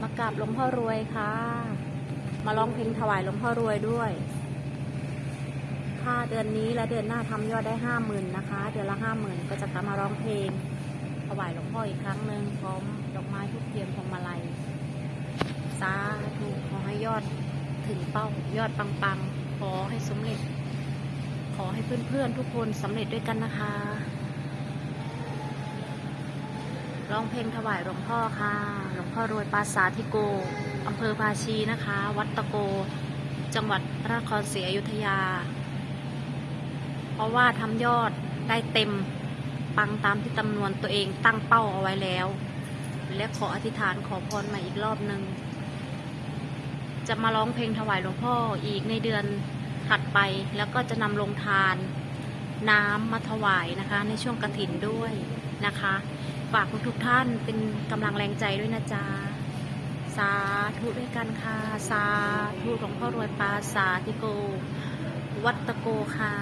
มากราบหลวงพ่อรวยค่ะ มาร้องเพลงถวายหลวงพ่อรวยด้วย ถ้าเดือนนี้และเดือนหน้าทำยอดได้ห้าหมื่นนะคะ เดือนละห้าหมื่นก็จะกลับมาร้องเพลง ถวายหลวงพ่ออีกครั้งหนึ่งพร้อมดอกไม้ทุกเทียนพวงมาลัยสาธุขอให้ยอดถึงเป้ายอดปังๆ ขอให้สำเร็จ ขอให้เพื่อนๆทุกคนสำเร็จด้วยกันนะคะ ร้องเพลงถวายหลวงพ่อค่ะ หลวงพ่อรวยปราสาทธิโกอำเภอภาชีนะคะ วัดตะโก จังหวัดพระนครศรีอยุธยา เพราะว่าทำยอดได้เต็มปังตามที่จำนวนตัวเองตั้งเป้าเอาไว้แล้ว และขออธิษฐานขอพรใหม่อีกรอบหนึ่งจะมาร้องเพลงถวายหลวงพ่ออีกในเดือนถัดไปแล้วก็จะนำลงทานน้ำมาถวายนะคะ ในช่วงกระถินด้วยนะคะ ฝากทุกๆท่านเป็นกำลังแรงใจด้วยนะจ๊ะ สาธุด้วยกันค่ะ สาธุหลวงพ่อรวยปาสาธิโก วัตะโกค่ะ